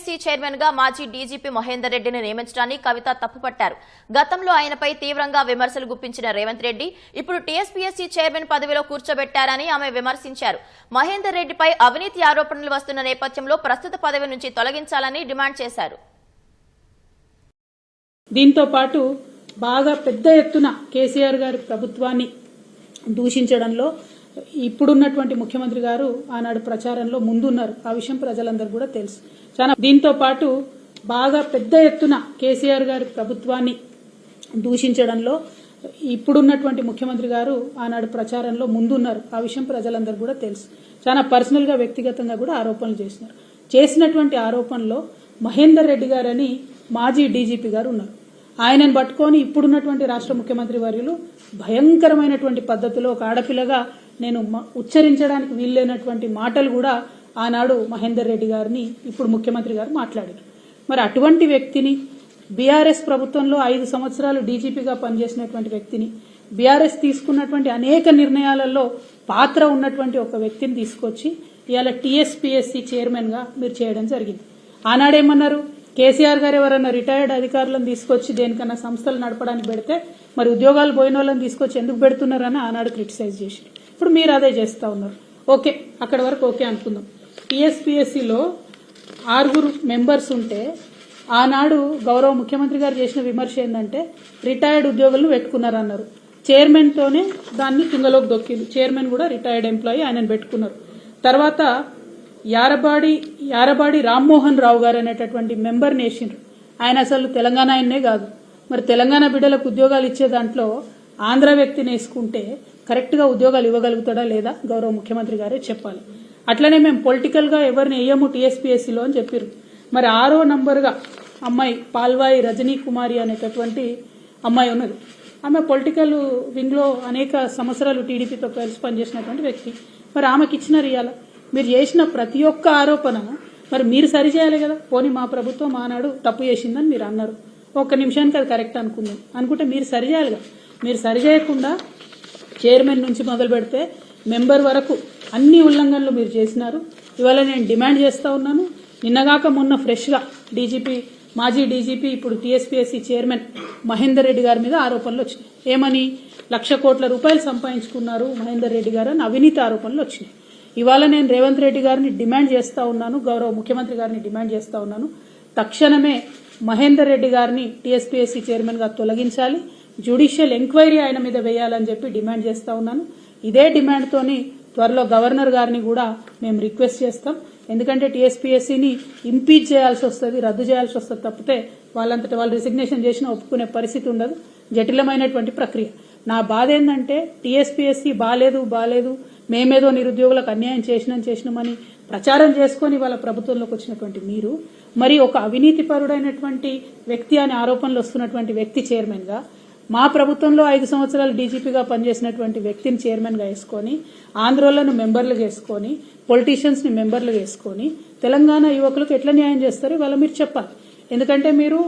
TSPSC చైర్మన్గా మాజీ DGP Mahender రెడ్డిని నియమించడాన్ని కవిత తప్పుపట్టారు. గతంలో ఆయనపై తీవ్రంగా విమర్శలు గుప్పించిన రేవంత్ రెడ్డి ఇప్పుడు టీఎస్పీఎస్సీ చైర్మన్ పదవిలో కూర్చోబెట్టారని ఆమె విమర్శించారు. మహేందర్ రెడ్డిపై అవినీతి ఆరోపణలు వస్తున్న నేపథ్యంలో ప్రస్తుత పదవి నుంచి తొలగించాలని డిమాండ్ చేశారు. దీంతో పాటు బాగా పెద్ద ఎత్తున కేసీఆర్ గారి ప్రభుత్వాన్ని దూషించడంలో ఇప్పుడున్నటువంటి ముఖ్యమంత్రి గారు ఆనాడు ప్రచారంలో ముందున్నారు. ఆ విషయం ప్రజలందరూ కూడా తెలుసు. చాలా దీంతో పాటు బాగా పెద్ద ఎత్తున కేసీఆర్ గారి ప్రభుత్వాన్ని దూషించడంలో ఇప్పుడున్నటువంటి ముఖ్యమంత్రి గారు ఆనాడు ప్రచారంలో ముందున్నారు. ఆ విషయం ప్రజలందరూ కూడా తెలుసు. చాలా పర్సనల్గా వ్యక్తిగతంగా కూడా ఆరోపణలు చేసినారు చేసినటువంటి ఆరోపణలో మహేందర్ రెడ్డి గారని మాజీ డీజీపీ గారు ఉన్నారు. ఆయనను పట్టుకొని ఇప్పుడున్నటువంటి రాష్ట్ర ముఖ్యమంత్రి వర్యులు భయంకరమైనటువంటి పద్ధతిలో ఒక ఆడపిల్లగా నేను మ- ఉచ్చరించడానికి వీల్లేనటువంటి మాటలు కూడా ఆనాడు మహేందర్ రెడ్డి గారిని ఇప్పుడు ముఖ్యమంత్రి గారు మాట్లాడారు. మరి అటువంటి వ్యక్తిని బీఆర్ఎస్ ప్రభుత్వంలో ఐదు సంవత్సరాలు డీజీపీగా పనిచేసినటువంటి వ్యక్తిని బీఆర్ఎస్ తీసుకున్నటువంటి అనేక నిర్ణయాలలో పాత్ర ఉన్నటువంటి ఒక వ్యక్తిని తీసుకొచ్చి ఇవాళ టీఎస్పీఎస్సీ చైర్మన్గా మీరు చేయడం జరిగింది. ఆనాడేమన్నారు కేసీఆర్ గారు ఎవరన్నా రిటైర్డ్ అధికారులను తీసుకొచ్చి దేనికన్నా సంస్థలు నడపడానికి పెడితే మరి ఉద్యోగాలు పోయిన వాళ్ళని తీసుకొచ్చి ఎందుకు పెడుతున్నారని ఆనాడు క్రిటిసైజ్ చేసి ఇప్పుడు మీరు అదే చేస్తూ ఉన్నారు. ఓకే అక్కడ వరకు ఓకే అనుకుందాం. టీఎస్పీఎస్సిలో ఆరుగురు మెంబర్స్ ఉంటే ఆనాడు గౌరవ ముఖ్యమంత్రి గారు చేసిన విమర్శ ఏంటంటే రిటైర్డ్ ఉద్యోగులను పెట్టుకున్నారన్నారు. చైర్మన్తోనే దాన్ని కిందలోకి దొక్కింది. చైర్మన్ కూడా రిటైర్డ్ ఎంప్లాయీ ఆయనను పెట్టుకున్నారు. తర్వాత యారబాడి యారబాడి రామ్మోహన్ రావు గారు అనేటటువంటి మెంబర్ వేసిండ్రు. ఆయన అసలు తెలంగాణ ఆయన్నే కాదు. మరి తెలంగాణ బిడ్డలకు ఉద్యోగాలు ఇచ్చే దాంట్లో ఆంధ్ర వ్యక్తిని వేసుకుంటే కరెక్ట్గా ఉద్యోగాలు ఇవ్వగలుగుతాడా లేదా? గౌరవ ముఖ్యమంత్రి గారే చెప్పాలి. అట్లనే మేము పొలిటికల్గా ఎవరిని వేయము టీఎస్పీఎస్సీలో అని చెప్పారు మరి ఆరో నంబర్గా అమ్మాయి పాల్వాయి రజనీ కుమారి అనేటటువంటి అమ్మాయి ఉన్నది. ఆమె పొలిటికల్ వింగ్లో అనేక సంవత్సరాలు టీడీపీతో కలిసి పనిచేసినటువంటి వ్యక్తి. మరి ఆమెకి ఇచ్చిన రియాల మీరు చేసిన ప్రతి ఒక్క ఆరోపణ మరి మీరు సరిచేయాలి కదా? పోనీ మా ప్రభుత్వం మానాడు తప్పు చేసిందని మీరు అన్నారు. ఒక్క నిమిషానికి అది కరెక్ట్ అనుకుందాం. అనుకుంటే మీరు సరిచేయాలి కదా మీరు సరిచేయకుండా చైర్మన్ నుంచి మొదలు పెడితే మెంబర్ వరకు అన్ని ఉల్లంఘనలు మీరు చేసినారు. ఇవాళ నేను డిమాండ్ చేస్తూ ఉన్నాను. నిన్నగాక మొన్న ఫ్రెష్గా డీజీపీ మాజీ డీజీపీ ఇప్పుడు టీఎస్పీఎస్సీ చైర్మన్ మహేందర్ రెడ్డి గారి మీద ఆరోపణలు వచ్చినాయి. ఏమని? లక్ష కోట్ల రూపాయలు సంపాదించుకున్నారు మహేందర్ రెడ్డి గారు అని అవినీతి ఆరోపణలు వచ్చినాయి. ఇవాళ నేను రేవంత్ రెడ్డి గారిని డిమాండ్ చేస్తూ ఉన్నాను గౌరవ ముఖ్యమంత్రి గారిని డిమాండ్ చేస్తూ ఉన్నాను. తక్షణమే మహేందర్ రెడ్డి గారిని టీఎస్పీఎస్సీ చైర్మన్గా తొలగించాలి. జ్యుడిషియల్ ఎంక్వైరీ ఆయన మీద వేయాలని చెప్పి డిమాండ్ చేస్తూ ఉన్నాను. ఇదే డిమాండ్తోని త్వరలో గవర్నర్ గారిని కూడా మేము రిక్వెస్ట్ చేస్తాం. ఎందుకంటే టీఎస్పీఎస్సీని ఇంపీచ్ చేయాల్సి వస్తుంది రద్దు చేయాల్సి వస్తుంది తప్పితే వాళ్ళంతటి వాళ్ళు రిసిగ్నేషన్ చేసినా ఒప్పుకునే పరిస్థితి ఉండదు. జటిలమైనటువంటి ప్రక్రియ. నా బాధ ఏంటంటే టీఎస్పీఎస్సీ బాలేదు బాలేదు. మేమేదో నిరుద్యోగులకు అన్యాయం చేసినాం చేసినామని ప్రచారం చేసుకొని వాళ్ళ ప్రభుత్వంలోకి వచ్చినటువంటి మీరు మరి ఒక అవినీతి పరుడైనటువంటి వ్యక్తి అనే ఆరోపణలు వస్తున్నటువంటి వ్యక్తి చైర్మన్గా మా ప్రభుత్వంలో ఐదు సంవత్సరాలు డీజీపీగా పనిచేసినటువంటి వ్యక్తిని చైర్మన్గా వేసుకొని ఆంధ్రోళ్ళను మెంబర్లు వేసుకొని పొలిటీషియన్స్ని మెంబర్లు వేసుకొని తెలంగాణ యువకులకు ఎట్లా న్యాయం చేస్తారో? ఇవాళ మీరు చెప్పాలి. ఎందుకంటే మీరు